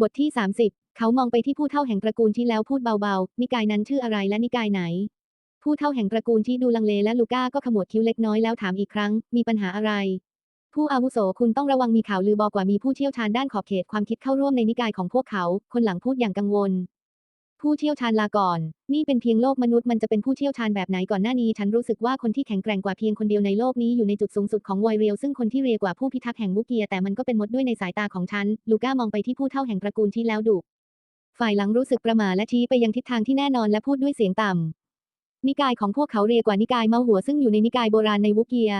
บทที่ 30 เขามองไปที่ผู้เท่าแห่งตระกูลที่แล้วพูดเบาๆ นิกายนั้นชื่ออะไรและนิกายไหน ผู้เท่าแห่งตระกูลที่ดูลังเลและลูก้าก็ขมวดคิ้วเล็กน้อยแล้วถามอีกครั้ง มีปัญหาอะไร ผู้อาวุโสคุณต้องระวังมีข่าวลือบอกว่ามีผู้เชี่ยวชาญด้านขอบเขตความคิดเข้าร่วมในนิกายของพวกเขา คนหลังพูดอย่างกังวล ผู้เชี่ยวชาญลาก่อน นี่เป็นเพียงโลกมนุษย์มันจะเป็นผู้เชี่ยวชาญแบบไหนก่อนหน้านี้ ฉันรู้สึกว่าคนที่แข็งแกร่งกว่าเพียงคนเดียวในโลกนี้อยู่ในจุดสูงสุดของวอยเรียวซึ่งคนที่เรียกว่าผู้พิทักษ์แห่งมุกเกียแต่มันก็เป็นมดด้วยในสายตาของฉัน ลูก้ามองไปที่ผู้เฒ่าแห่งตระกูลที่แล้วดุฝ่ายหลังรู้สึกประหม่าและชี้ไปยังทิศทางที่แน่นอนและพูดด้วยเสียงต่ำนิกายของพวกเขาเรียกว่านิกายเมาหัวซึ่งอยู่ในนิกายโบราณในวุกเกีย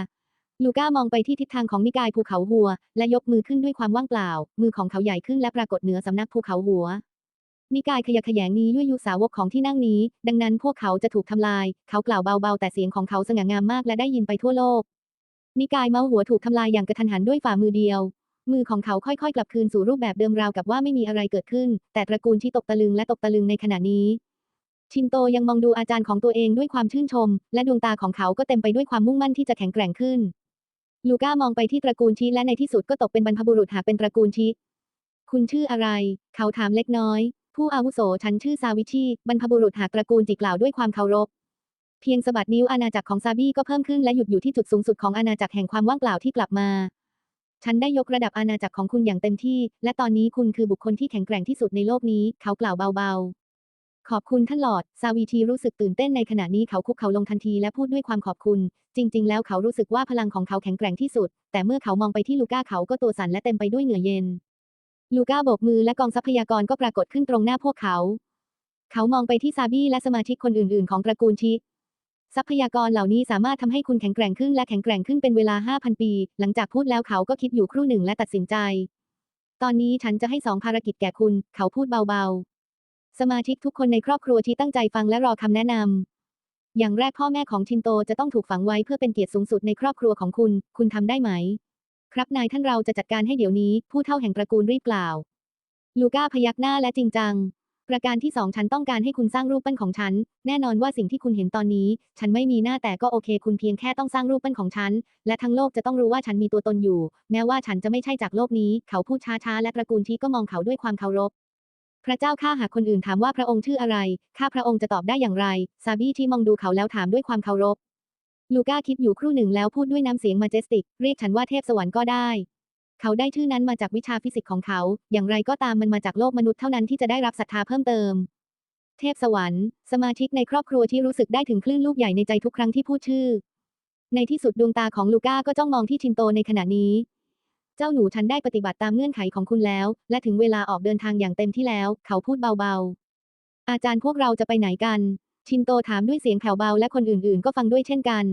ลูก้ามองไปที่ทิศทางของนิกายภูเขาหัว และยกมือขึ้นด้วยความว่างเปล่า มือของเขาใหญ่ขึ้นและปรากฏเหนือสำนักภูเขาหัว นิกายขยะแขยงนี้ยั่วยุสาวกของที่นั่งนี้ ดังนั้นพวกเขาจะถูกทำลาย เขากล่าวเบาๆ แต่เสียงของเขาสง่างามมากและได้ยินไปทั่วโลก นิกายเมาหัวถูกทำลายอย่างกระทันหันด้วยฝ่ามือเดียว มือของเขาค่อยๆ กลับคืนสู่รูปแบบเดิมราวกับว่าไม่มีอะไรเกิดขึ้น แต่ตระกูลที่ตกตะลึงและตกตะลึงในขณะนี้ ชินโตยังมองดูอาจารย์ของตัวเองด้วยความชื่นชม และดวงตาของเขาก็เต็มไปด้วยความมุ่งมั่นที่จะแข็งแกร่งขึ้น ลูก้ามองไปที่ตระกูลชิและในที่สุดก็ตกเป็นบรรพบุรุษหากเป็นตระกูลชิคุณชื่ออะไร เขาถามเล็กน้อย ผู้อาวุโสฉันชื่อซาวิชีบรรพบุรุษหากตระกูลจิกล่าวด้วยความเคารพ เพียงสะบัดนิ้วอาณาจักรของซาบี้ก็เพิ่มขึ้นและหยุดอยู่ที่จุดสูงสุดของอาณาจักรแห่งความว่างเปล่าที่กลับมา ฉันได้ยกระดับอาณาจักรของคุณอย่างเต็มที่ และตอนนี้คุณคือบุคคลที่แข็งแกร่งที่สุดในโลกนี้ เขากล่าวเบาๆ ขอบคุณท่านหลอด ซาวีทีรู้สึกตื่นเต้นในขณะนี้เขาคุกเข่าลงทันทีและพูดด้วยความขอบคุณ จริง ๆ แล้วเขารู้สึกว่าพลังของเขาแข็งแกร่งที่สุด แต่เมื่อเขามองไปที่ลูก้าเขาก็ตัวสั่นและเต็มไปด้วยเหงื่อเย็น ลูก้าโบกมือและกองทรัพยากรก็ปรากฏขึ้นตรงหน้าพวกเขา เขามองไปที่ซาบี้และสมาชิกคนอื่น ๆ ของตระกูลชิทรัพยากรเหล่านี้สามารถทำให้คุณแข็งแกร่งขึ้นและแข็งแกร่งขึ้นเป็นเวลา 5,000 ปี หลังจากพูดแล้วเขาก็คิดอยู่ครู่หนึ่งและตัดสินใจ ตอนนี้ฉันจะให้สองภารกิจแก่คุณ เขาพูดเบา ๆ สมาชิกทุกคนในครอบครัวที่ตั้งใจฟังและรอคำแนะนำอย่างแรกพ่อแม่ของชินโตจะต้องถูกฝังไว้เพื่อเป็นเกียรติสูงสุดในครอบครัวของคุณ คุณทำได้ไหม ครับนายท่านเราจะจัดการให้เดี๋ยวนี้ ผู้เฒ่าแห่งตระกูลรีบกล่าว ลูก้าพยักหน้าและจริงจัง ประการที่สองฉันต้องการให้คุณสร้างรูปปั้นของฉัน แน่นอนว่าสิ่งที่คุณเห็นตอนนี้ ฉันไม่มีหน้าแต่ก็โอเค คุณเพียงแค่ต้องสร้างรูปปั้นของฉัน และทั้งโลกจะต้องรู้ว่าฉันมีตัวตนอยู่ แม้ว่าฉันจะไม่ใช่จากโลกนี้ เขาพูดช้าๆและตระกูลที่ก็มองเขาด้วยความเคารพพระเจ้าข้าหากคนอื่นถามว่าพระองค์ชื่ออะไร ข้าพระองค์จะตอบได้อย่างไร ซาบี้ที่มองดูเขาแล้วถามด้วยความเคารพ ลูก้าคิดอยู่ครู่หนึ่งแล้วพูดด้วยน้ำเสียงมาเจสติก เรียกฉันว่าเทพสวรรค์ก็ได้ เขาได้ชื่อนั้นมาจากวิชาฟิสิกส์ของเขา อย่างไรก็ตามมันมาจากโลกมนุษย์เท่านั้นที่จะได้รับศรัทธาเพิ่มเติม เทพสวรรค์ สมาชิกในครอบครัวที่รู้สึกได้ถึงคลื่นลูกใหญ่ในใจทุกครั้งที่พูดชื่อ ในที่สุดดวงตาของลูก้าก็จ้องมองที่ชินโตในขณะนี้ เจ้าหนูฉันได้ปฏิบัติตามเงื่อนไขของคุณแล้ว และถึงเวลาออกเดินทางอย่างเต็มที่แล้ว เขาพูดเบาๆ อาจารย์พวกเราจะไปไหนกัน ชินโตถามด้วยเสียงแผ่วเบาและคนอื่นๆ ก็ฟังด้วยเช่นกัน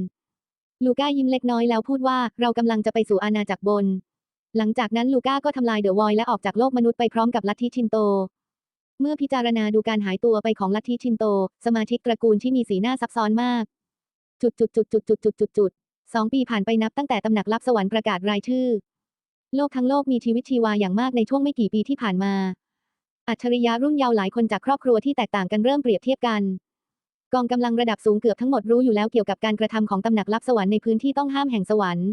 ลูก้ายิ้มเล็กน้อยแล้วพูดว่าเรากำลังจะไปสู่อาณาจักรบน หลังจากนั้นลูก้าก็ทำลายเดอะวอยและออกจากโลกมนุษย์ไปพร้อมกับลัทธิชินโต เมื่อพิจารณาดูการหายตัวไปของลัทธิชินโต สมาชิกตระกูลที่มีสีหน้าซับซ้อนมาก จุดจุดจุดจุดจุดจุดจุดจุดสองปีผ่านไปนับตั้งแต่ตำหนักลับสวรรค์ประกาศรายชื่อ โลกทั้งโลกมีชีวิตชีวาอย่างมากในช่วงไม่กี่ปีที่ผ่านมา อัจฉริยะรุ่นเยาว์หลายคนจากครอบครัวที่แตกต่างกันเริ่มเปรียบเทียบกัน กองกำลังระดับสูงเกือบทั้งหมดรู้อยู่แล้วเกี่ยวกับการกระทำของตำหนักลับสวรรค์ในพื้นที่ต้องห้ามแห่งสวรรค์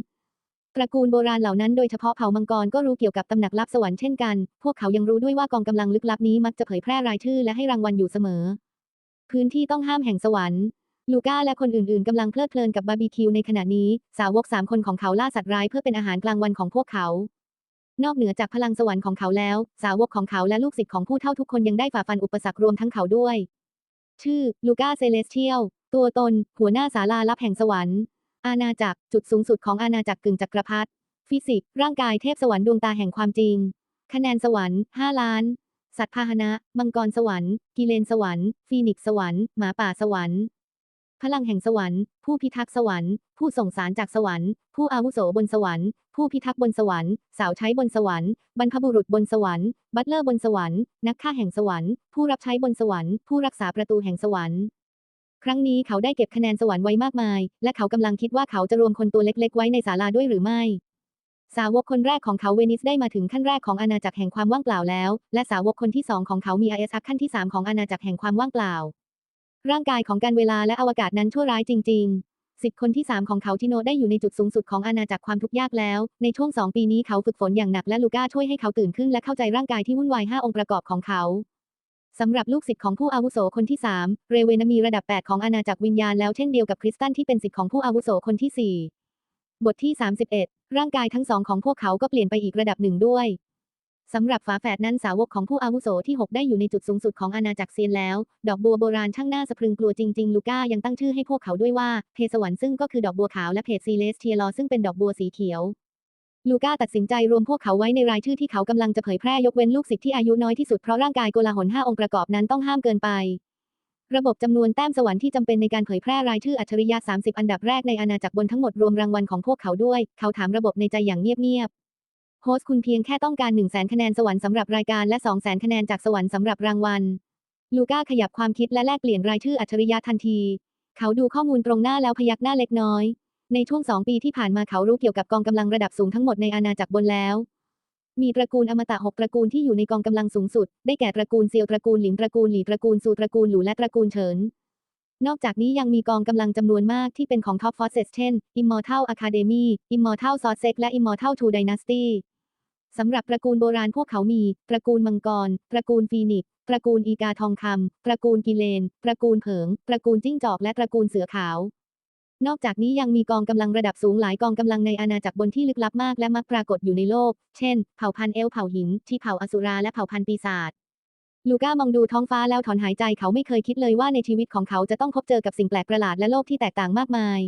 ตระกูลโบราณเหล่านั้นโดยเฉพาะเผ่ามังกรก็รู้เกี่ยวกับตำหนักลับสวรรค์เช่นกัน พวกเขายังรู้ด้วยว่ากองกำลังลึกลับนี้มักจะเผยแพร่รายชื่อและให้รางวัลอยู่เสมอ พื้นที่ต้องห้ามแห่งสวรรค์ ลูก้าและคนอื่นๆกำลังเพลิดเพลินกับบาร์บีคิวในขณะนี้ สาวกสามคนของเขาล่าสัตว์ร้ายเพื่อเป็นอาหารกลางวันของพวกเขา นอกเหนือจากพลังสวรรค์ของเขาแล้ว สาวกของเขาและลูกศิษย์ของผู้เฒ่าทุกคนยังได้ฝ่าฟันอุปสรรครวมทั้งเขาด้วย ชื่อ ลูก้าเซเลสเทียล ตัวตน หัวหน้าศาลาลับแห่งสวรรค์ อาณาจักร จุดสูงสุดของอาณาจักรกึ่งจักรพรรดิ ฟิสิกส์ ร่างกายเทพสวรรค์ดวงตาแห่งความจริง คะแนนสวรรค์ 5 ล้าน สัตว์พาหนะ มังกรสวรรค์ กิเลนสวรรค์ ฟีนิกสวรรค์ หมาป่าสวรรค์ พลังแห่งสวรรค์ ผู้พิทักษ์สวรรค์ ผู้ส่งสารจากสวรรค์ ผู้อาวุโสบนสวรรค์ ผู้พิทักษ์บนสวรรค์ สาวใช้บนสวรรค์ บรรพบุรุษบนสวรรค์ บัตเลอร์บนสวรรค์ นักฆ่าแห่งสวรรค์ ผู้รับใช้บนสวรรค์ ผู้รักษาประตูแห่งสวรรค์ ครั้งนี้เขาได้เก็บคะแนนสวรรค์ไว้มากมาย และเขากำลังคิดว่าเขาจะรวมคนตัวเล็ก ๆ ไว้ในศาลาด้วยหรือไม่ สาวกคนแรกของเขาเวนิสได้มาถึงขั้นแรกของอาณาจักรแห่งความว่างเปล่าแล้ว และสาวกคนที่สองของเขามีไอเอสขั้นที่สามของอาณาจักรแห่งความว่างเปล่า ร่างกายของการเวลาและอวกาศนั้นชั่วร้ายจริง ๆ สิทธิ์คนที่ 3 ของเขาทิโนได้อยู่ในจุดสูงสุดของอาณาจักรความทุกข์ยากแล้ว ในช่วง 2 ปีนี้เขาฝึกฝนอย่างหนักและลูก้าช่วยให้เขาตื่นขึ้นและเข้าใจร่างกายที่วุ่นวาย 5 องค์ประกอบของเขาสำหรับลูกศิษย์ของผู้อาวุโสคนที่ 3 เรเวนมีระดับ 8 ของอาณาจักรวิญญาณแล้วเช่นเดียวกับคริสตันที่เป็นศิษย์ของผู้อาวุโสคนที่ 4 บทที่ 31 ร่างกายทั้งสองของพวกเขาก็เปลี่ยนไปอีกระดับหนึ่งด้วย สำหรับฝาแฝดนั้นสาวกของผู้อาวุโสที่ 6 ได้อยู่ในจุดสูงสุดของอาณาจักรเซียนแล้ว ดอกบัวโบราณช่างน่าสะพรึงกลัวจริง ๆ ลูก้ายังตั้งชื่อให้พวกเขาด้วยว่า เพสวรรค์ซึ่งก็คือดอกบัวขาวและเพจซีเลสเทียลอซึ่งเป็นดอกบัวสีเขียว ลูก้าตัดสินใจรวมพวกเขาไว้ในรายชื่อที่เขากำลังจะเผยแพร่ยกเว้นลูกศิษย์ที่อายุน้อยที่สุดเพราะร่างกายโกลาหล5องค์ประกอบนั้นต้องห้ามเกินไป ระบบจำนวนแต้มสวรรค์ที่จำเป็นในการเผยแพร่รายชื่ออัจฉริยะ 30 อันดับแรกในอาณาจักรบนทั้งหมดรวมรางวัลของพวกเขาด้วย เขาถามระบบในใจอย่างเงียบๆ โฮสต์คุณเพียงแค่ต้องการ 1 0 0 0 0 0คะแนนสวรรค์สำหรับรายการและ 2 0 0 0 0 0คะแนนจากสวรรค์สำหรับรางวัล ลูก้าขยับความคิดและแลกเปลี่ยนรายชื่ออัจฉริยะทันที เขาดูข้อมูลตรงหน้าแล้วพยักหน้าเล็กน้อย ในช่วงสองปีที่ผ่านมาเขารู้เกี่ยวกับกองกำลังระดับสูงทั้งหมดในอาณาจักรบนแล้ว มีตระกูลอมตะหกตระกูลที่อยู่ในกองกำลังสูงสุด ได้แก่ตระกูลเซียวตระกูลหลินตระกูลหลี่ตระกูลซูตระกูลหลูและตระกูลเฉินนอกจากนี้ยังมีกองกำลังจำนวนมากที่เป็นของ Top Forces เช่น Immortal Academy Immortal s o r c e และ Immortal Two Dynasty สำหรับตระกูลโบราณพวกเขามี ตระกูลมังกร ตระกูลฟีนิกซ์ตระกูลอีกาทองคำตระกูลกิเลน ตระกูลเผิง ตระกูลจิ้งจอกและตระกูลเสือขาวนอกจากนี้ยังมีกองกำลังระดับสูงหลายกองกำลังในอาณาจักรบนที่ลึกลับมากและมักปรากฏอยู่ในโลก เช่น เผ่าพันธุ์เอลเผ่าหิน ที่เผ่าอสุราและเผ่าพันธุ์ปีศาจ ลูก้ามองดูท้องฟ้าแล้วถอนหายใจเขาไม่เคยคิดเลยว่าในชีวิตของเขาจะต้องพบเจอกับสิ่งแปลกประหลาดและโลกที่แตกต่างมากมาย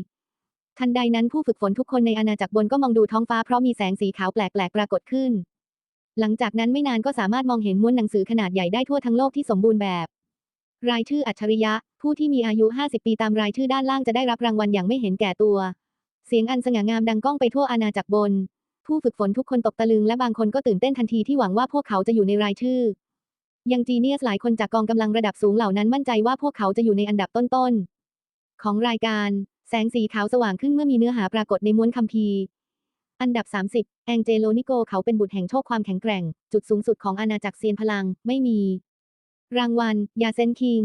ทันใดนั้นผู้ฝึกฝนทุกคนในอาณาจักรบนก็มองดูท้องฟ้าเพราะมีแสงสีขาวแปลกๆปรากฏขึ้น หลังจากนั้นไม่นานก็สามารถมองเห็นม้วนหนังสือขนาดใหญ่ได้ทั่วทั้งโลกที่สมบูรณ์แบบ รายชื่ออัจฉริยะ ผู้ที่มีอายุ 50 ปีตามรายชื่อด้านล่างจะได้รับรางวัลอย่างไม่เห็นแก่ตัว เสียงอันสง่างามดังก้องไปทั่วอาณาจักรบน ผู้ฝึกฝนทุกคนตกตะลึงและบางคนก็ตื่นเต้นทันทีที่หวังว่าพวกเขาจะอยู่ในรายชื่อ ยังจีเนียสหลายคนจากกองกำลังระดับสูงเหล่านั้นมั่นใจว่าพวกเขาจะอยู่ในอันดับต้นๆของรายการ แสงสีขาวสว่างขึ้นเมื่อมีเนื้อหาปรากฏในม้วนคัมภีร์ อันดับ 30 แองเจโลนิโกเขาเป็นบุตรแห่งโชคความแข็งแกร่ง จุดสูงสุดของอาณาจักรเซียนพลัง ไม่มี รางวัล ยาเซนคิง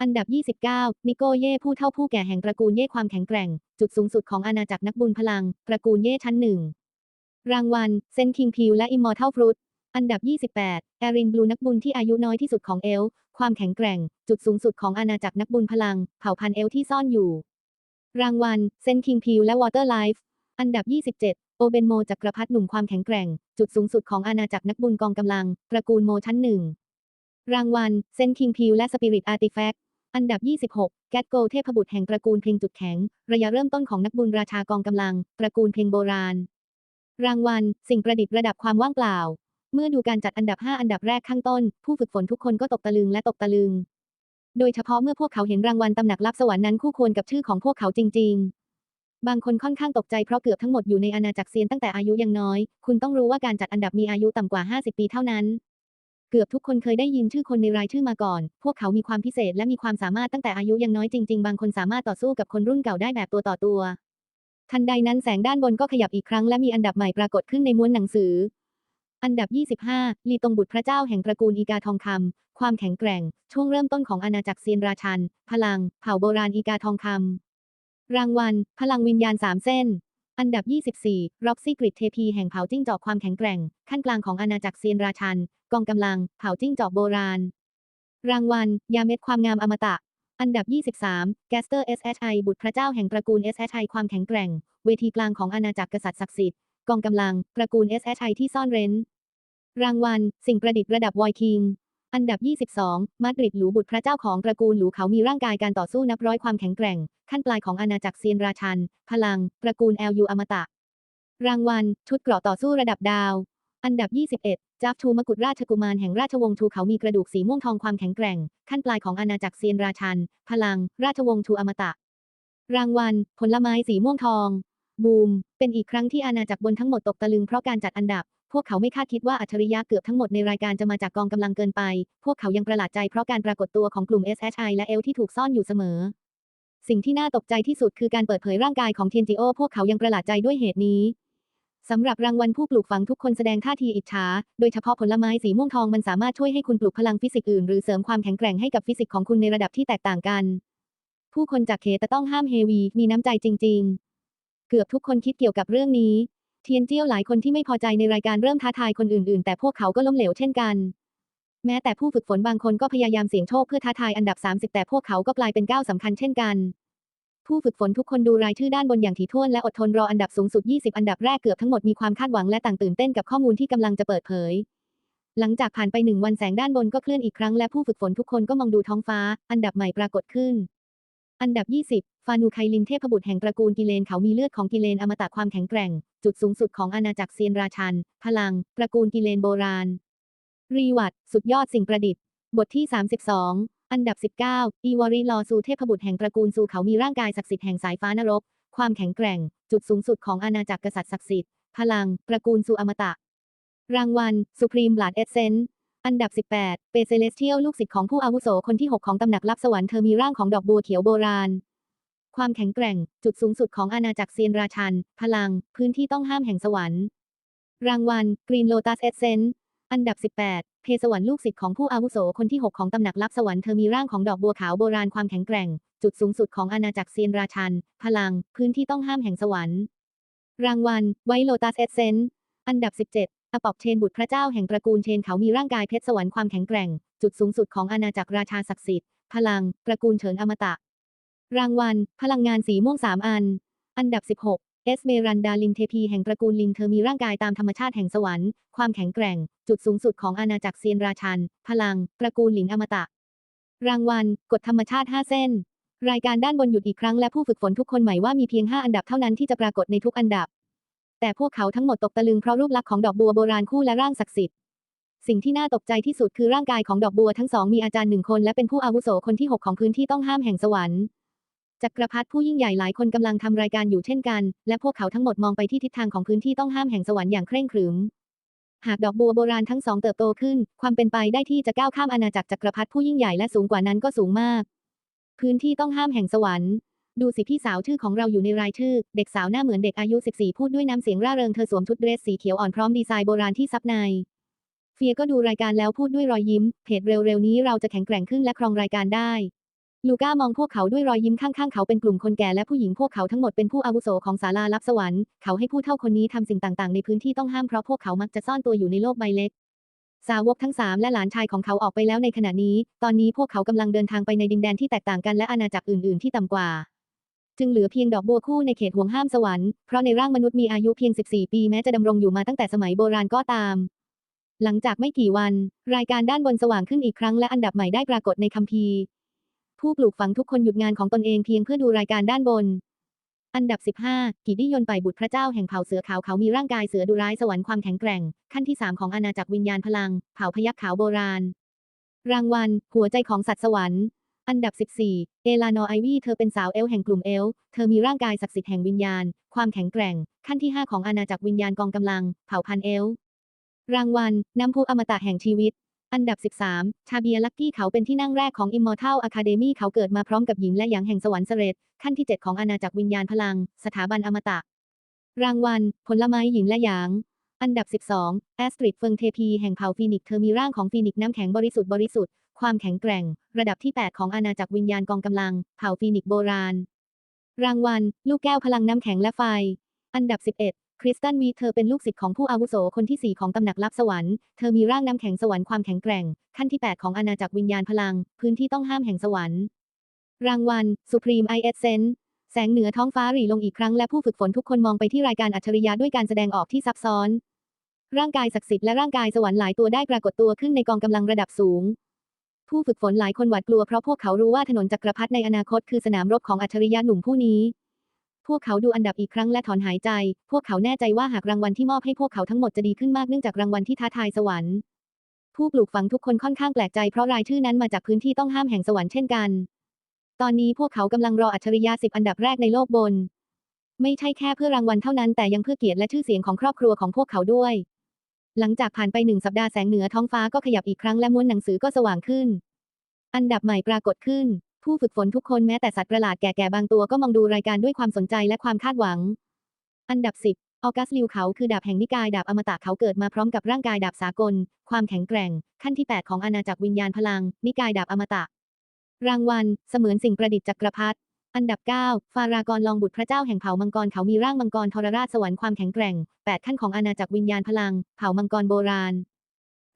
อันดับ 29 นิโกเย่ผู้เท่าผู้แก่แห่งตระกูลเย่ความแข็งแกร่ง จุดสูงสุดของอาณาจักรนักบุญพลัง ตระกูลเย่ชั้นหนึ่ง รางวัล เซนคิงพิวและอิมมอร์เทลฟรุตอันดับ 28 แอรินบลูนักบุญที่อายุน้อยที่สุดของเอล ความแข็งแกร่ง จุดสูงสุดของอาณาจักรนักบุญพลัง เผ่าพันธุ์เอลที่ซ่อนอยู่ รางวัลเซนคิงพิวและวอเตอร์ไลฟ์อันดับ 27 โอเบนโมจักรพรรดิหนุ่มความแข็งแกร่ง จุดสูงสุดของอาณาจักรนักบุญกองกำลัง ตระกูลโมชั้นหนึ่งรางวัลเซนคิงพิวและสปิริตอาร์ติแฟกต์อันดับ 26 แกตโกเทพบุตรแห่งตระกูลเพลงจุดแข็ง ระยะเริ่มต้นของนักบุญราชากองกำลัง ตระกูลเพลงโบราณ รางวัล สิ่งประดิษฐ์ระดับความว่างเปล่า เมื่อดูการจัดอันดับ 5 อันดับแรกข้างต้น ผู้ฝึกฝนทุกคนก็ตกตะลึงและตกตะลึง โดยเฉพาะเมื่อพวกเขาเห็นรางวัลตำหนักลับสวรรค์นั้นคู่ควรกับชื่อของพวกเขาจริง ๆ บางคนค่อนข้างตกใจเพราะเกือบทั้งหมดอยู่ในอาณาจักรเซียนตั้งแต่อายุยังน้อย คุณต้องรู้ว่าการจัดอันดับมีอายุต่ำกว่า 50 ปีเท่านั้น เกือบทุกคนเคยได้ยินชื่อคนในรายชื่อมาก่อน พวกเขามีความพิเศษและมีความสามารถตั้งแต่อายุยังน้อยจริง ๆ บางคนสามารถต่อสู้กับคนรุ่นเก่าได้แบบตัวต่อตัว ทันใดนั้นแสงด้านบนก็ขยับอีกครั้งและมีอันดับใหม่ปรากฏขึ้นในม้วนหนังสือ อันดับ 25 ลีตงบุตรพระเจ้าแห่งตระกูลอีกาทองคำความแข็งแกร่ง ช่วงเริ่มต้นของอาณาจักรเซียนราชัน พลัง เผ่าโบราณอีกาทองคำรางวัล พลังวิญญาณ3เส้น อันดับ 24 ร็อกซี่กริดเทพีแห่งเผ่าจิ้งจอกความแข็งแกร่ง ขั้นกลางของอาณาจักรเซียนราชัน กองกำลัง เผ่าจิ้งจอกโบราณ รางวัล ยาเม็ดความงามอมตะ อันดับ 23 แกสเตอร์ SHI บุตรพระเจ้าแห่งตระกูล SHI ความแข็งแกร่ง เวทีกลางของอาณาจักรกษัตริย์ศักดิ์สิทธิ์ กองกำลัง ตระกูล SHI ที่ซ่อนเร้น รางวัล สิ่งประดิษฐ์ระดับวอยคิง อันดับ 22 มาดริดหลูบุตรพระเจ้าของตระกูลหลูเขามีร่างกายการต่อสู้นับร้อยความแข็งแกร่ง ขั้นปลายของอาณาจักรเซียนราชัน พลัง ตระกูล LU อมตะ รางวัล ชุดเกราะต่อสู้ระดับดาว อันดับ 21จับทูมกุฎราชกุมารแห่งราชวงศ์ทูเขามีกระดูกสีม่วงทองความแข็งแกร่ง ขั้นปลายของอาณาจักรเซียนราชัน พลัง ราชวงศ์ทูอมตะ รางวัล ผลไม้สีม่วงทองบูม เป็นอีกครั้งที่อาณาจักรบนทั้งหมดตกตะลึงเพราะการจัดอันดับ พวกเขาไม่คาดคิดว่าอัจฉริยะเกือบทั้งหมดในรายการจะมาจากกองกำลังเกินไป พวกเขายังประหลาดใจเพราะการปรากฏตัวของกลุ่ม SHI และเอลที่ถูกซ่อนอยู่เสมอ สิ่งที่น่าตกใจที่สุดคือการเปิดเผยร่างกายของเทนจิโอพวกเขายังประหลาดใจด้วยเหตุนี้สำหรับรางวัลผู้ปลูกฝังทุกคนแสดงท่าทีอิจฉา โดยเฉพาะผลไม้สีม่วงทองมันสามารถช่วยให้คุณปลูกพลังฟิสิกส์อื่น หรือเสริมความแข็งแกร่งให้กับฟิสิกส์ของคุณในระดับที่แตกต่างกัน ผู้คนจากเขตต้องห้ามเฮวี มีน้ำใจจริง ๆ เกือบทุกคนคิดเกี่ยวกับเรื่องนี้ เทียนเจี้ยวหลายคนที่ไม่พอใจในรายการเริ่มท้าทายคนอื่นๆ แต่พวกเขาก็ล้มเหลวเช่นกัน แม้แต่ผู้ฝึกฝนบางคนก็พยายามเสี่ยงโชคเพื่อท้าทายอันดับ 30 แต่พวกเขาก็กลายเป็นก้าวสำคัญเช่นกัน ผู้ฝึกฝนทุกคนดูรายชื่อด้านบนอย่างถี่ถ้วนและอดทนรออันดับสูงสุด 20 อันดับแรกเกือบทั้งหมดมีความคาดหวังและต่างตื่นเต้นกับข้อมูลที่กำลังจะเปิดเผย หลังจากผ่านไปหนึ่งวันแสงด้านบนก็เคลื่อนอีกครั้งและผู้ฝึกฝนทุกคนก็มองดูท้องฟ้า อันดับใหม่ปรากฏขึ้น อันดับ 20 ฟานูไคลินเทพบุตรแห่งตระกูลกิเลนเขามีเลือดของกิเลนอมตะความแข็งแกร่ง จุดสูงสุดของอาณาจักรเซียนราชัน พลัง ตระกูลกิเลนโบราณ รีวัตสุดยอดสิ่งประดิษฐ์ บทที่ 32 อันดับ 19 อีวอริลอซูเทพบุตรแห่งตระกูลซูเขามีร่างกายศักดิ์สิทธิ์แห่งสายฟ้านรก ความแข็งแกร่ง จุดสูงสุดของอาณาจักรกษัตริย์ศักดิ์สิทธิ์ พลัง ตระกูลซูอมตะ รางวัลสุพรีมบลัดเอเซนอันดับ 18 เปเซเลสเทียลลูกศิษย์ของผู้อาวุโสคนที่ 6 ของตำหนักลับสวรรค์เธอมีร่างของดอกบัวเขียวโบราณ ความแข็งแกร่ง จุดสูงสุดของอาณาจักรเซียนราชัน พลัง พื้นที่ต้องห้ามแห่งสวรรค์ รางวัลกรีนโลตัสเอเซนอันดับ 18 เพสวรรค์ลูกศิษย์ของผู้อาวุโสคนที่ 6 ของตำหนักลับสวรรค์เธอมีร่างของดอกบัวขาวโบราณความแข็งแกร่ง จุดสูงสุดของอาณาจักรเซียนราชัน พลัง พื้นที่ต้องห้ามแห่งสวรรค์ รางวัลไวโลตัสเอเซนอันดับ 17อปอกเชนบุตรพระเจ้าแห่งตระกูลเชนเขามีร่างกายเพชรสวรรค์ความแข็งแกร่ง จุดสูงสุดของอาณาจักรราชาศักดิ์สิทธิ์ พลัง ตระกูลเฉินอมตะ รางวัล พลังงานสีม่วง 3 อัน อันดับ 16 เอสเมรันดาลินเทพีแห่งตระกูลลินเธอมีร่างกายตามธรรมชาติแห่งสวรรค์ ความแข็งแกร่ง จุดสูงสุดของอาณาจักรเซียนราชัน พลัง ตระกูลลินอมตะ รางวัล กฎธรรมชาติ 5 เส้น รายการด้านบนหยุดอีกครั้งและผู้ฝึกฝนทุกคนหมายว่ามีเพียง 5 อันดับเท่านั้นที่จะปรากฏในทุกอันดับ แต่พวกเขาทั้งหมดตกตะลึงเพราะรูปลักษณ์ของดอกบัวโบราณคู่และร่างศักดิ์สิทธิ์สิ่งที่น่าตกใจที่สุดคือร่างกายของดอกบัวทั้งสองมีอาจารย์หนึ่งคนและเป็นผู้อาวุโสคนที่ 6 ของพื้นที่ต้องห้ามแห่งสวรรค์ จักรพรรดิผู้ยิ่งใหญ่หลายคนกำลังทำรายการอยู่เช่นกัน และพวกเขาทั้งหมดมองไปที่ทิศทางของพื้นที่ต้องห้ามแห่งสวรรค์อย่างเคร่งครึม หากดอกบัวโบราณทั้งสองเติบโตขึ้น ความเป็นไปได้ที่จะก้าวข้ามอาณาจักรจักรพรรดิผู้ยิ่งใหญ่และสูงกว่านั้นก็สูงมาก พื้นที่ต้องห้ามแห่งสวรรค์ ดูสิพี่สาวชื่อของเราอยู่ในรายชื่อ เด็กสาวหน้าเหมือนเด็กอายุ 14 พูดด้วยน้ำเสียงร่าเริงเธอสวมชุดเดรสสีเขียวอ่อนพร้อมดีไซน์โบราณที่ซับในเฟียก็ดูรายการแล้วพูดด้วยรอยยิ้ม เพจเร็วๆนี้เราจะแข็งแกร่งขึ้นและครองรายการได้ ลูก้ามองพวกเขาด้วยรอยยิ้มข้างๆ เขาเป็นกลุ่มคนแก่และผู้หญิงพวกเขาทั้งหมดเป็นผู้อาวุโสของศาลาลับสวรรค์เขาให้ผู้เฒ่าคนนี้ทำสิ่งต่างๆ ในพื้นที่ต้องห้ามเพราะพวกเขามักจะซ่อนตัวอยู่ในโลกใบเล็ก สาวกทั้งสามและหลานชายของเขาออกไปแล้วในขณะนี้ ตอนนี้พวกเขากำลังเดินทางไปในดินแดนที่แตกต่างกันและอาณาจักรอื่นๆ ที่ต่ำกว่า จึงเหลือเพียงดอกบัวคู่ในเขตห่วงห้ามสวรรค์เพราะในร่างมนุษย์มีอายุเพียง 14 ปีแม้จะดำรงอยู่มาตั้งแต่สมัยโบราณก็ตามหลังจากไม่กี่วัน รายการด้านบนสว่างขึ้นอีกครั้งและอันดับใหม่ได้ปรากฏในคัมภีร์ ผู้ปลูกฝังทุกคนหยุดงานของตนเองเพียงเพื่อดูรายการด้านบน อันดับ 15 กิดิยนไปบุตรพระเจ้าแห่งเผ่าเสือขาวเขามีร่างกายเสือดุร้ายสวรรค์ความแข็งแกร่ง ขั้นที่ 3 ของอาณาจักรวิญญาณพลัง เผ่าพยัคฆ์ขาวโบราณ รางวัล หัวใจของสัตว์สวรรค์อันดับ 14 เอลานอไอวี่ เธอเป็นสาวเอลแห่งกลุ่มเอล เธอมีร่างกายศักดิ์สิทธิ์แห่งวิญญาณ ความแข็งแกร่ง ขั้นที่ 5 ของอาณาจักรวิญญาณกองกำลัง เผ่าพันเอล รางวัล น้ำพุอมตะแห่งชีวิต อันดับ 13 ชาเบียลักกี้เขาเป็นที่นั่งแรกของ Immortal Academy เขาเกิดมาพร้อมกับหญิงและหยางแห่งสวรรค์เสรดขั้นที่ 7 ของอาณาจักรวิญญาณพลัง สถาบันอมตะ รางวัล ผลไม้หญิงและหยาง อันดับ 12 แอสตริดเฟิงเทพีแห่งเผ่าฟีนิกเธอมีร่างของฟีนิกน้ำแข็งบริสุทธิ์บริสุทธิ์ ความแข็งแกร่ง ระดับที่ 8 ของอาณาจักรวิญญาณกองกำลัง เผ่าฟีนิกโบราณ รางวัล ลูกแก้วพลังน้ำแข็งและไฟ อันดับ 11 คริสตันวีเธอเป็นลูกศิษย์ของผู้อาวุโสคนที่ 4 ของตำหนักลับสวรรค์ เธอมีร่างน้ำแข็งสวรรค์ความแข็งแกร่ง ขั้นที่ 8 ของอาณาจักรวิญญาณพลัง พื้นที่ต้องห้ามแห่งสวรรค์ รางวัล Supreme i s s e n แสงเหนือท้องฟ้าหรี่ลงอีกครั้งและผู้ฝึกฝนทุกคนมองไปที่รายการอัจฉริยะด้วยการแสดงออกที่ซับซ้อน ร่างกายศักดิ์สิทธิ์และร่างกายสวรรค์หลายตัวได้ปรากฏตัวขึ้นในกองกำลังระดับสูง ผู้ฝึกฝนหลายคนหวาดกลัวเพราะพวกเขารู้ว่าถนนจักรพรรดิในอนาคตคือสนามรบของอัจฉริยะหนุ่มผู้นี้ พวกเขาดูอันดับอีกครั้งและถอนหายใจ พวกเขาแน่ใจว่าหากรางวัลที่มอบให้พวกเขาทั้งหมดจะดีขึ้นมากเนื่องจากรางวัลที่ท้าทายสวรรค์ ผู้ปลูกฝังทุกคนค่อนข้างแปลกใจเพราะรายชื่อนั้นมาจากพื้นที่ต้องห้ามแห่งสวรรค์เช่นกัน ตอนนี้พวกเขากำลังรออัจฉริยะสิบอันดับแรกในโลกบน ไม่ใช่แค่เพื่อรางวัลเท่านั้นแต่ยังเพื่อเกียรติและชื่อเสียงของครอบครัวของพวกเขาด้วย หลังจากผ่านไปหนึ่งสัปดาห์แสงเหนือท้องฟ้าก็ขยับอีกครั้งและม้วนหนังสือก็สว่างขึ้น อันดับใหม่ปรากฏขึ้น ผู้ฝึกฝนทุกคนแม้แต่สัตว์ประหลาดแก่ๆบางตัวก็มองดูรายการด้วยความสนใจและความคาดหวัง อันดับ10ออกัสลิวเขาคือดาบแห่งนิกายดาบอมตะเขาเกิดมาพร้อมกับร่างกายดาบสากล ความแข็งแกร่ง ขั้นที่ 8 ของอาณาจักรวิญญาณพลัง นิกายดาบอมตะ รางวัล เสมือนสิ่งประดิษฐ์จักรพรรดิอันดับ 9 ฟารากอนลองบุตรพระเจ้าแห่งเผ่ามังกรเขามีร่างมังกรทรราชสวรรค์ความแข็งแกร่ง 8 ขั้นของอาณาจักรวิญญาณพลัง เผ่ามังกรโบราณ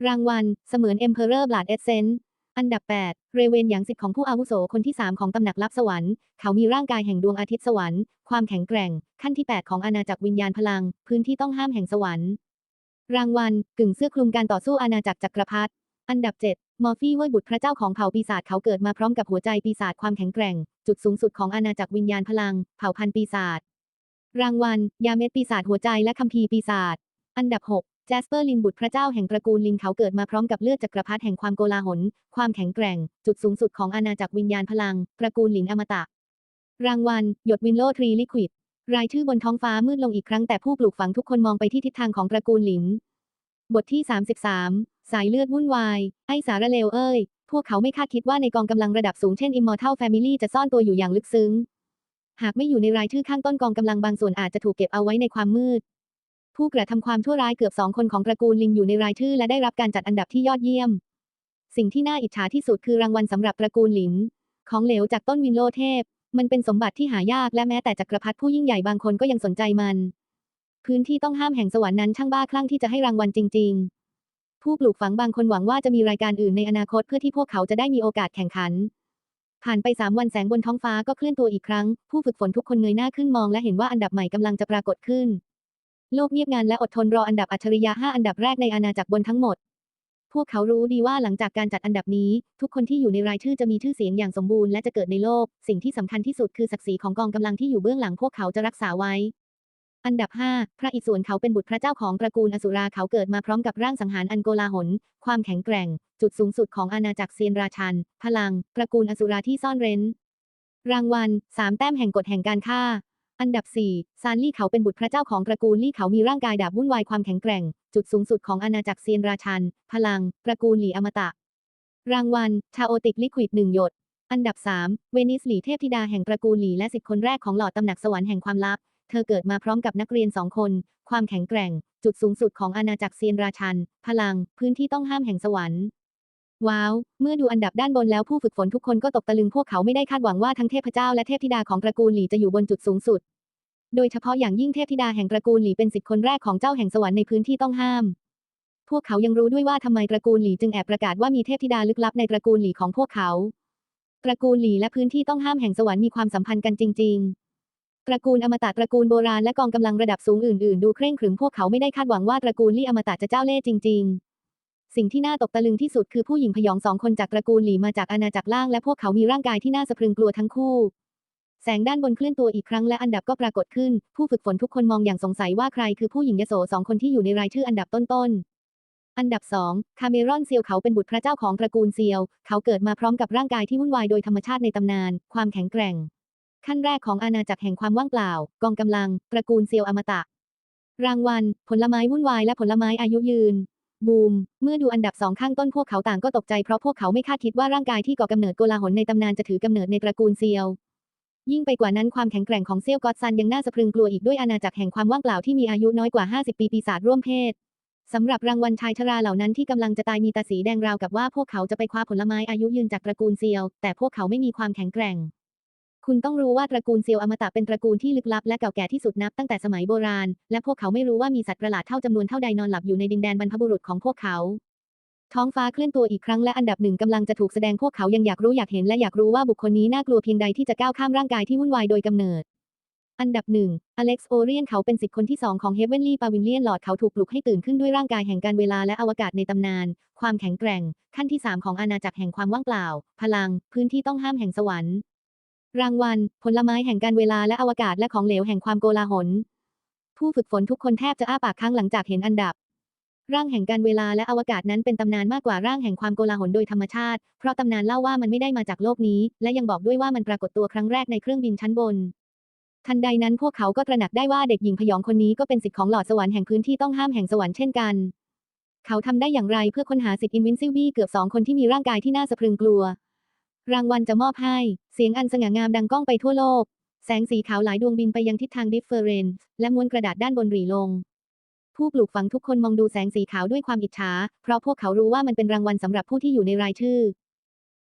รางวัล เสมือน Emperor Blood Essence อัน อันดับ 8 เรเวนหยางสิทธิ์ของผู้อาวุโสคนที่ 3 ของตำหนักลับสวรรค์ เขามีร่างกายแห่งดวงอาทิตย์สวรรค์ ความแข็งแกร่ง ขั้นที่ 8 ของอาณาจักรวิญญาณพลัง พื้นที่ต้องห้ามแห่งสวรรค์ รางวัล กึ่งเสื้อคลุมการต่อสู้อาณาจักรจักรพรรดิ อันดับ 7 มอร์ฟี่เว่ยบุตรพระเจ้าของเผ่าปีศาจเขาเกิดมาพร้อมกับหัวใจปีศาจความแข็งแกร่ง จุดสูงสุดของอาณาจักรวิญญาณพลัง เผ่าพันธุ์ปีศาจ รางวัล ยาเม็ดปีศาจหัวใจและคัมภีร์ปีศาจ อันดับ 6 จสเปอร์ลินบุตรพระเจ้าแห่งตระกูลลินเขาเกิดมาพร้อมกับเลือดจักรพรรดิแห่งความโกลาหล ความแข็งแกร่ง จุดสูงสุดของอาณาจักรวิญญาณพลัง ตระกูลหลินอมตะ รางวัล หยดวินโลทรีลิควิด รายชื่อบนท้องฟ้ามืดลงอีกครั้งแต่ผู้ปลูกฝังทุกคนมองไปที่ทิศทางของตระกูลหลิน บทที่ 33 สายเลือดวุ่นวาย ไอสารเลวเอ้ย พวกเขาไม่คาดคิดว่าในกองกำลังระดับสูงเช่น Immortal Family จะซ่อนตัวอยู่อย่างลึกซึ้ง หากไม่อยู่ในรายชื่อข้างต้นกองกำลังบางส่วนอาจจะถูกเก็บเอาไว้ในความมืด ผู้กระทำความชั่วร้ายเกือบสองคนของตระกูลลิงอยู่ในรายชื่อและได้รับการจัดอันดับที่ยอดเยี่ยม สิ่งที่น่าอิจฉาที่สุดคือรางวัลสำหรับตระกูลหลิน ของเหลวจากต้นวินโลเทพ มันเป็นสมบัติที่หายากและแม้แต่จักรพรรดิผู้ยิ่งใหญ่บางคนก็ยังสนใจมัน พื้นที่ต้องห้ามแห่งสวรรค์นั้นช่างบ้าคลั่งที่จะให้รางวัลจริง ๆ ผู้ปลูกฝังบางคนหวังว่าจะมีรายการอื่นในอนาคตเพื่อที่พวกเขาจะได้มีโอกาสแข่งขันผ่านไปสามวันแสงบนท้องฟ้าก็เคลื่อนตัวอีกครั้ง ผู้ฝึกฝนทุกคนเงยหน้าขึ้นมองและเห็นว่าอันดับใหม่กำลังจะปรากฏขึ้น โลกเงียบงันและอดทนรออันดับอัจฉริยะ 5 อันดับแรกในอาณาจักรบนทั้งหมด พวกเขารู้ดีว่าหลังจากการจัดอันดับนี้ ทุกคนที่อยู่ในรายชื่อจะมีชื่อเสียงอย่างสมบูรณ์และจะเกิดในโลก สิ่งที่สำคัญที่สุดคือศักดิ์ศรีของกองกำลังที่อยู่เบื้องหลังพวกเขาจะรักษาไว้ อันดับ 5 พระอิศวรเขาเป็นบุตรพระเจ้าของตระกูลอสุราเขาเกิดมาพร้อมกับร่างสังหารอันโกลาหล ความแข็งแกร่ง จุดสูงสุดของอาณาจักรเซียนราชัน พลัง ตระกูลอสุราที่ซ่อนเร้น รางวัล3แต้มแห่งกฎแห่งการฆ่า อันดับ 4 ซานลี่เขาเป็นบุตรพระเจ้าของตระกูลลี่เขามีร่างกายดาบวุ่นวายความแข็งแกร่ง จุดสูงสุดของอาณาจักรเซียนราชัน พลัง ตระกูลหลีอมตะ รางวัล ชาโอติกลิควิดหนึ่งหยด อันดับ 3 เวนิสหลีเทพธิดาแห่งตระกูลหลีและสิทธิ์คนแรกของหลอดตำหนักสวรรค์แห่งความลับ เธอเกิดมาพร้อมกับนักเรียนสองคน ความแข็งแกร่ง จุดสูงสุดของอาณาจักรเซียนราชัน พลัง พื้นที่ต้องห้ามแห่งสวรรค์ว้าว เมื่อดูอันดับด้านบนแล้วผู้ฝึกฝนทุกคนก็ตกตะลึงพวกเขาไม่ได้คาดหวังว่าทั้งเทพเจ้าและเทพธิดาของตระกูลหลีจะอยู่บนจุดสูงสุด โดยเฉพาะอย่างยิ่งเทพธิดาแห่งตระกูลหลีเป็นสิทธิ์คนแรกของเจ้าแห่งสวรรค์ในพื้นที่ต้องห้าม พวกเขายังรู้ด้วยว่าทำไมตระกูลหลีจึงแอบประกาศว่ามีเทพธิดาลึกลับในตระกูลหลีของพวกเขา ตระกูลหลีและพื้นที่ต้องห้ามแห่งสวรรค์มีความสัมพันธ์กันจริง ๆ ตระกูลอมตะตระกูลโบราณและกองกำลังระดับสูงอื่น ๆ ดูเคร่งขรึมพวกเขาไม่ได้คาดหวังว่าตระกูลลี่อมตะจะเจ้าเล่ห์จริง ๆสิ่งที่น่าตกตะลึงที่สุดคือผู้หญิงพยองสองคนจากตระกูลหลีมาจากอาณาจักรล่างและพวกเขามีร่างกายที่น่าสะพรึงกลัวทั้งคู่ แสงด้านบนเคลื่อนตัวอีกครั้งและอันดับก็ปรากฏขึ้น ผู้ฝึกฝนทุกคนมองอย่างสงสัยว่าใครคือผู้หญิงยโสสองคนที่อยู่ในรายชื่ออันดับต้นๆ อันดับสองคาเมรอนเซียวเขาเป็นบุตรพระเจ้าของตระกูลเซียว เขาเกิดมาพร้อมกับร่างกายที่วุ่นวายโดยธรรมชาติในตำนาน ความแข็งแกร่ง ขั้นแรกของอาณาจักรแห่งความว่างเปล่า กองกำลัง ตระกูลเซียวอมตะ รางวัล ผลไม้วุ่นวายและผลไม้อายุยืนบูม เมื่อดูอันดับสองข้างต้นพวกเขาต่างก็ตกใจเพราะพวกเขาไม่คาดคิดว่าร่างกายที่ก่อกำเนิดโกลาหลในตำนานจะถือกำเนิดในตระกูลเซียว ยิ่งไปกว่านั้นความแข็งแกร่งของเซียวกอตซันยังน่าสะพรึงกลัวอีกด้วยอาณาจักรแห่งความว่างเปล่าที่มีอายุน้อยกว่า 50 ปีปีศาจร่วมเพศสำหรับรางวัลชายชราเหล่านั้นที่กำลังจะตายมีตาสีแดงราวกับว่าพวกเขาจะไปคว้าผลไม้อายุยืนจากตระกูลเซียว แต่พวกเขาไม่มีความแข็งแกร่ง คุณต้องรู้ว่าตระกูลเซียวอมตะเป็นตระกูลที่ลึกลับและเก่าแก่ที่สุดนับตั้งแต่สมัยโบราณ และพวกเขาไม่รู้ว่ามีสัตว์ประหลาดเท่าจำนวนเท่าใดนอนหลับอยู่ในดินแดนบรรพบุรุษของพวกเขา ท้องฟ้าเคลื่อนตัวอีกครั้งและอันดับหนึ่งกำลังจะถูกแสดงพวกเขายังอยากรู้อยากเห็นและอยากรู้ว่าบุคคลนี้น่ากลัวเพียงใดที่จะก้าวข้ามร่างกายที่วุ่นวายโดยกำเนิด อันดับหนึ่งอเล็กซ์โอเรียนเขาเป็นสิทธิ์คนที่สองของเฮเวนลี่ปาวินเลียนหลอดเขาถูกปลุกให้ตื่นขึ้นด้วยร่างกายแห่งการเวลาและอวกาศในตำนาน ความแข็งแกร่ง ขั้นที่สามของอาณาจักรแห่งความว่างเปล่า พลัง พื้นที่ต้องห้ามแห่งสวรรค์ รางวัล ผลไม้แห่งการเวลาและอวกาศและของเหลวแห่งความโกลาหลผู้ฝึกฝนทุกคนแทบจะอ้าปากค้างหลังจากเห็นอันดับ ร่างแห่งการเวลาและอวกาศนั้นเป็นตำนานมากกว่าร่างแห่งความโกลาหลโดยธรรมชาติ เพราะตำนานเล่าว่ามันไม่ได้มาจากโลกนี้ และยังบอกด้วยว่ามันปรากฏตัวครั้งแรกในเครื่องบินชั้นบน ทันใดนั้นพวกเขาก็ตระหนักได้ว่าเด็กหญิงพยองคนนี้ก็เป็นสิทธิ์ของหลอดสวรรค์แห่งพื้นที่ต้องห้ามแห่งสวรรค์เช่นกัน เขาทำได้อย่างไรเพื่อค้นหาสิทธิ์อินวินซิลบี้เกือบสองคนที่มีร่างกายที่น่าสะพรึงกลัว รางวัลจะมอบให้ เสียงอันสง่างามดังก้องไปทั่วโลก แสงสีขาวหลายดวงบินไปยังทิศทางดิฟเฟอเรนซ์และม้วนกระดาษด้านบนหรีลง ผู้ปลูกฝังทุกคนมองดูแสงสีขาวด้วยความอิจฉา เพราะพวกเขารู้ว่ามันเป็นรางวัลสำหรับผู้ที่อยู่ในรายชื่อ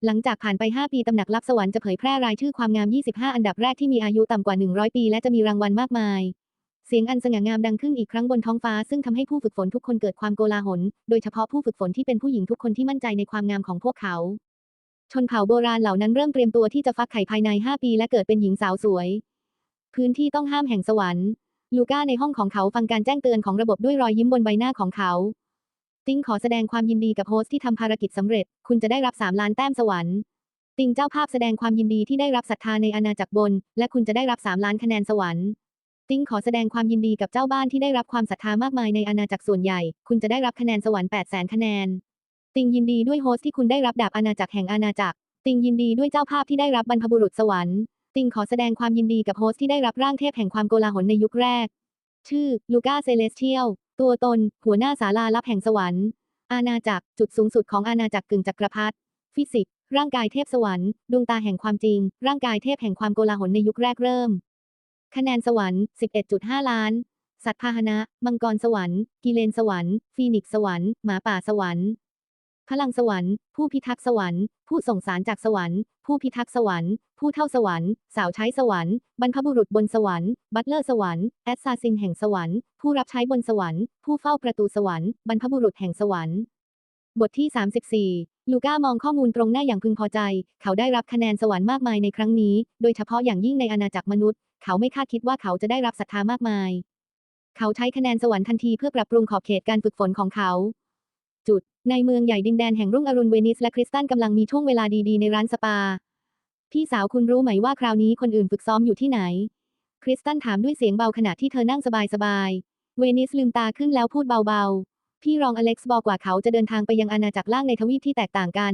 หลังจากผ่านไป 5 ปีตำหนักลับสวรรค์จะเผยแพร่รายชื่อความงาม 25 อันดับแรกที่มีอายุต่ำกว่า 100 ปี และจะมีรางวัลมากมาย เสียงอันสง่างามดังขึ้นอีกครั้งบนท้องฟ้า ซึ่งทำให้ผู้ฝึกฝนทุกคนเกิดความโกลาหล โดยเฉพาะผู้ฝึกฝนที่เป็นผู้หญิงทุกคนที่มั่นใจในความงามของพวกเขา ชนเผ่าโบราณเหล่านั้นเริ่มเตรียมตัวที่จะฟักไข่ภายใน 5 ปี และเกิดเป็นหญิงสาวสวย พื้นที่ต้องห้ามแห่งสวรรค์ ลูก้าในห้องของเขาฟังการแจ้งเตือนของระบบด้วยรอยยิ้มบนใบหน้าของเขา ติงขอแสดงความยินดีกับโฮสที่ทำภารกิจสำเร็จ คุณจะได้รับ 3 ล้านแต้มสวรรค์ ติงเจ้าภาพแสดงความยินดีที่ได้รับศรัทธาในอาณาจักรบน และคุณจะได้รับ 3 ล้านคะแนนสวรรค์ ติงขอแสดงความยินดีกับเจ้าบ้านที่ได้รับความศรัทธามากมายในอาณาจักรส่วนใหญ่ คุณจะได้รับคะแนนสวรรค์8 0 0 0 0คะแนน ติงยินดีด้วยโฮสที่คุณได้รับดาบอาณาจักรแห่งอาณาจักร ติงยินดีด้วยเจ้าภาพที่ได้รับบรรพบุรุษสวรรค์ ติงขอแสดงความยินดีกับโฮสต์ที่ได้รับร่างเทพแห่งความโกลาหลในยุคแรก ชื่อ ลูก้าเซเลสเทียล ตัวตน หัวหน้าศาลาลับแห่งสวรรค์ อาณาจักร จุดสูงสุดของอาณาจักรกึ่งจักรพรรดิ ฟิสิกส์ ร่างกายเทพสวรรค์ ดวงตาแห่งความจริง ร่างกายเทพแห่งความโกลาหลในยุคแรกเริ่ม คะแนนสวรรค์ 11.5 ล้าน สัตว์พาหนะ มังกรสวรรค์ กิเลนสวรรค์ ฟีนิกสวรรค์ หมาป่าสวรรค์ พลังสวรรค์ ผู้พิทักษ์สวรรค์ ผู้ส่งสารจากสวรรค์ ผู้พิทักษ์สวรรค์ ผู้เท่าสวรรค์ สาวใช้สวรรค์ บรรพบุรุษบนสวรรค์ บัตเลอร์สวรรค์ แอสซาซินแห่งสวรรค์ ผู้รับใช้บนสวรรค์ ผู้เฝ้าประตูสวรรค์ บรรพบุรุษแห่งสวรรค์ บทที่ 34 ลูก้ามองข้อมูลตรงหน้าอย่างพึงพอใจ เขาได้รับคะแนนสวรรค์มากมายในครั้งนี้ โดยเฉพาะอย่างยิ่งในอาณาจักรมนุษย์ เขาไม่คาดคิดว่าเขาจะได้รับศรัทธามากมาย เขาใช้คะแนนสวรรค์ทันทีเพื่อปรับปรุงขอบเขตการฝึกฝนของเขา จุด ในเมืองใหญ่ดินแดนแห่งรุ่งอรุณเวนิสและคริสตันกำลังมีช่วงเวลาดีๆ ในร้านสปา พี่สาวคุณรู้ไหมว่าคราวนี้คนอื่นฝึกซ้อมอยู่ที่ไหน คริสตันถามด้วยเสียงเบาขณะที่เธอนั่งสบายๆ เวนิสลืมตาขึ้นแล้วพูดเบาๆ พี่รองอเล็กซ์บอกว่าเขาจะเดินทางไปยังอาณาจักรล่างในทวีปที่แตกต่างกัน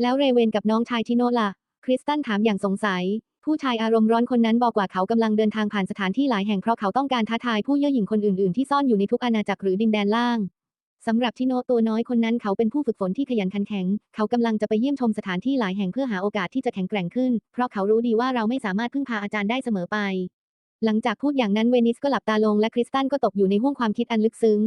แล้วเรเวนกับน้องชายทิโนล่ะ คริสตันถามอย่างสงสัย ผู้ชายอารมณ์ร้อนคนนั้นบอกว่าเขากำลังเดินทางผ่านสถานที่หลายแห่งเพราะเขาต้องการท้าทายผู้เย่อหยิ่งคนอื่นๆที่ซ่อนอยู่ในทุกอาณาจักรหรือดินแดนล่าง สำหรับทิโนตัวน้อยคนนั้นเขาเป็นผู้ฝึกฝนที่ขยันขันแข็ง เขากำลังจะไปเยี่ยมชมสถานที่หลายแห่งเพื่อหาโอกาสที่จะแข็งแกร่งขึ้น เพราะเขารู้ดีว่าเราไม่สามารถพึ่งพาอาจารย์ได้เสมอไป หลังจากพูดอย่างนั้นเวนิสก็หลับตาลงและคริสตันก็ตกอยู่ในห้วงความคิดอันลึกซึ้ง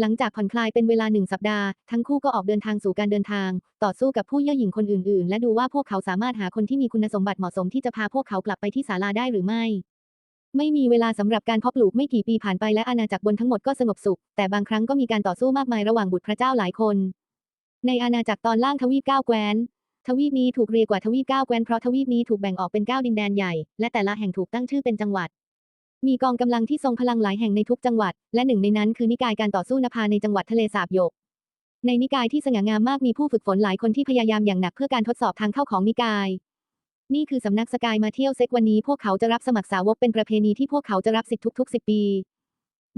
หลังจากผ่อนคลายเป็นเวลาหนึ่งสัปดาห์ ทั้งคู่ก็ออกเดินทางสู่การเดินทาง ต่อสู้กับผู้เย่อหยิ่งคนอื่น ๆ และดูว่าพวกเขาสามารถหาคนที่มีคุณสมบัติเหมาะสมที่จะพาพวกเขากลับไปที่ศาลาได้หรือไม่ ไม่มีเวลาสำหรับการเพาะปลูกไม่กี่ปีผ่านไปและอาณาจักรบนทั้งหมดก็สงบสุข แต่บางครั้งก็มีการต่อสู้มากมายระหว่างบุตรพระเจ้าหลายคน ในอาณาจักรตอนล่างทวีปเก้าแคว้น ทวีปนี้ถูกเรียกว่าทวีปเก้าแคว้นเพราะทวีปนี้ถูกแบ่งออกเป็นเก้าดินแดนใหญ่ และแต่ละแห่งถูกตั้งชื่อเป็นจังหวัด มีกองกำลังที่ทรงพลังหลายแห่งในทุกจังหวัด และหนึ่งในนั้นคือนิกายการต่อสู้นภาในจังหวัดทะเลสาบหยก ในนิกายที่สง่างามมากมีผู้ฝึกฝนหลายคนที่พยายามอย่างหนักเพื่อการทดสอบทางเข้าของนิกาย นี่คือสำนักสกายมาเที่ยวเซ็กวันนี้พวกเขาจะรับสมัครสาวกเป็นประเพณีที่พวกเขาจะรับสิทธิ์ทุกๆ10ปี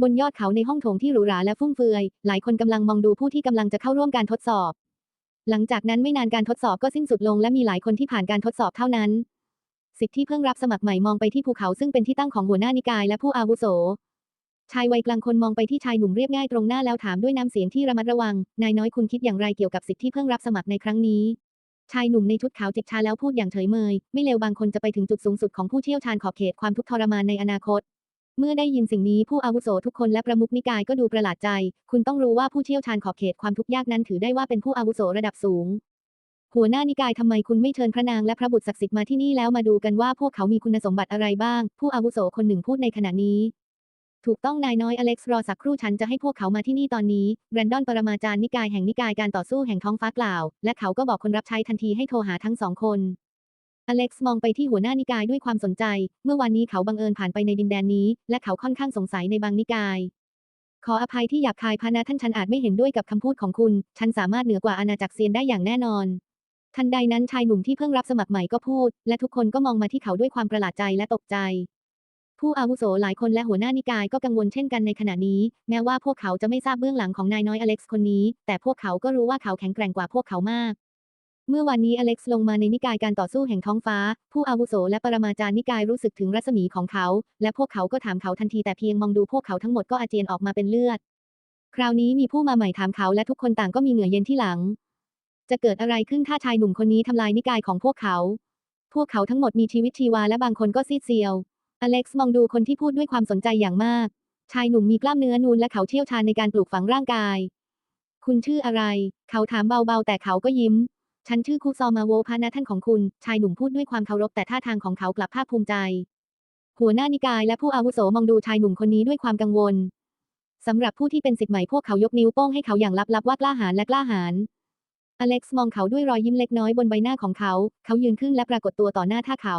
บนยอดเขาในห้องโถงที่หรูหราและฟุ่มเฟือย หลายคนกำลังมองดูผู้ที่กำลังจะเข้าร่วมการทดสอบ หลังจากนั้นไม่นานการทดสอบก็สิ้นสุดลงและมีหลายคนที่ผ่านการทดสอบเท่านั้น สิทธิ์ที่เพิ่งรับสมัครใหม่มองไปที่ภูเขาซึ่งเป็นที่ตั้งของหัวหน้านิกายและผู้อาวุโส ชายวัยกลางคนมองไปที่ชายหนุ่มเรียบง่ายตรงหน้าแล้วถามด้วยน้ำเสียงที่ระมัดระวัง นายน้อยคุณคิดอย่างไรเกี่ยวกับสิทธิ์ที่เพิ่งรับสมัครในครั้งนี้ ชายหนุ่มในชุดขาวจิบชาแล้วพูดอย่างเฉยเมย ไม่เลวบางคนจะไปถึงจุดสูงสุดของผู้เชี่ยวชาญขอบเขตความทุกข์ทรมานในอนาคต เมื่อได้ยินสิ่งนี้ผู้อาวุโสทุกคนและประมุขนิกายก็ดูประหลาดใจ คุณต้องรู้ว่าผู้เชี่ยวชาญขอบเขตความทุกข์ยากนั้นถือได้ว่าเป็นผู้อาวุโสระดับสูง หัวหน้านิกายทำไมคุณไม่เชิญพระนางและพระบุตรศักดิ์สิทธิ์มาที่นี่แล้วมาดูกันว่าพวกเขามีคุณสมบัติอะไรบ้าง ผู้อาวุโสคนหนึ่งพูดในขณะนี้ ถูกต้องนายน้อยอเล็กซ์รอสักครู่ฉันจะให้พวกเขามาที่นี่ตอนนี้แบรนดอนปรมาจารย์นิกายแห่งนิกายการต่อสู้แห่งท้องฟ้ากล่าว และเขาก็บอกคนรับใช้ทันทีให้โทรหาทั้งสองคนอเล็กซ์มองไปที่หัวหน้านิกายด้วยความสนใจ เมื่อวันนี้เขาบังเอิญผ่านไปในดินแดนนี้ และเขาค่อนข้างสงสัยในบางนิกาย ขออภัยที่หยาบคายพานะท่านฉันอาจไม่เห็นด้วยกับคำพูดของคุณ ฉันสามารถเหนือกว่าอาณาจักรเซียนได้อย่างแน่นอน ทันใดนั้นชายหนุ่มที่เพิ่งรับสมัครใหม่ก็พูด และทุกคนก็มองมาที่เขาด้วยความประหลาดใจและตกใจ ผู้อาวุโสหลายคนและหัวหน้านิกายก็กังวลเช่นกันในขณะนี้ แม้ว่าพวกเขาจะไม่ทราบเบื้องหลังของนายน้อยอเล็กซ์คนนี้ แต่พวกเขาก็รู้ว่าเขาแข็งแกร่งกว่าพวกเขามาก เมื่อวันนี้อเล็กซ์ลงมาในนิกายการต่อสู้แห่งท้องฟ้า ผู้อาวุโสและปรมาจารย์นิกายรู้สึกถึงรัศมีของเขา และพวกเขาก็ถามเขาทันทีแต่เพียงมองดูพวกเขาทั้งหมดก็อาเจียนออกมาเป็นเลือด คราวนี้มีผู้มาใหม่ถามเขาและทุกคนต่างก็มีเหงื่อเย็นที่หลัง จะเกิดอะไรขึ้นถ้าชายหนุ่มคนนี้ทำลายนิกายของพวกเขา พวกเขาทั้งหมดมีชีวิตชีวาและบางคนก็ซีดเซียว อเล็กซ์มองดูคนที่พูดด้วยความสนใจอย่างมาก ชายหนุ่มมีกล้ามเนื้อนูนและเขาเชี่ยวชาญในการปลูกฝังร่างกาย คุณชื่ออะไร เขาถามเบาๆ แต่เขาก็ยิ้ม ฉันชื่อคุซอมาโวพานะท่านของคุณ ชายหนุ่มพูดด้วยความเคารพแต่ท่าทางของเขากลับภาคภูมิใจ หัวหน้านิกายและผู้อาวุโสมองดูชายหนุ่มคนนี้ด้วยความกังวลสำหรับผู้ที่เป็นสิทธิ์ใหม่พวกเขายกนิ้วโป้งให้เขาอย่างลับๆว่ากล้าหาญและกล้าหาญอเล็กซ์มองเขาด้วยรอยยิ้มเล็กน้อยบนใบหน้าของเขา เขายืนขึ้นและปรากฏตัวต่อหน้าท่าเขา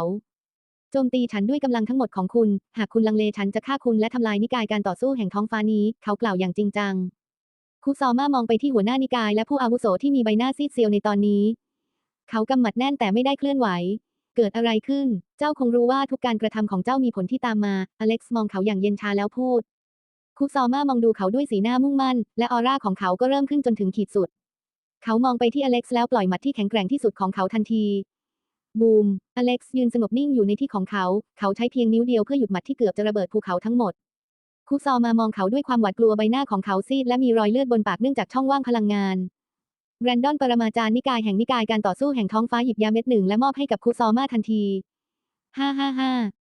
โจมตีฉันด้วยกำลังทั้งหมดของคุณ หากคุณลังเลฉันจะฆ่าคุณและทำลายนิกายการต่อสู้แห่งท้องฟ้านี้ เขากล่าวอย่างจริงจัง คุซอมามองไปที่หัวหน้านิกายและผู้อาวุโสที่มีใบหน้าซีดเซียวในตอนนี้ เขากำหมัดแน่นแต่ไม่ได้เคลื่อนไหว เกิดอะไรขึ้น เจ้าคงรู้ว่าทุกการกระทำของเจ้ามีผลที่ตามมา อเล็กซ์มองเขาอย่างเย็นชาแล้วพูด คุซอมามองดูเขาด้วยสีหน้ามุ่งมั่น และออร่าของเขาก็เริ่มขึ้นจนถึงขีดสุด เขามองไปที่อเล็กซ์แล้วปล่อยหมัดที่แข็งแกร่งที่สุดของเขาทันที บูม อเล็กซ์ยืนสงบนิ่งอยู่ในที่ของเขา เขาใช้เพียงนิ้วเดียวเพื่อหยุดหมัดที่เกือบจะระเบิดภูเขาทั้งหมด คุซอมามองเขาด้วยความหวาดกลัวใบหน้าของเขาซีดและมีรอยเลือดบนปากเนื่องจากช่องว่างพลังงานแบรนดอนปรมาจารย์นิกายแห่งนิกายการต่อสู้แห่งท้องฟ้าหยิบยาเม็ดหนึ่งและมอบให้กับคุซอมาทันที ฮ่าฮ่าฮ่า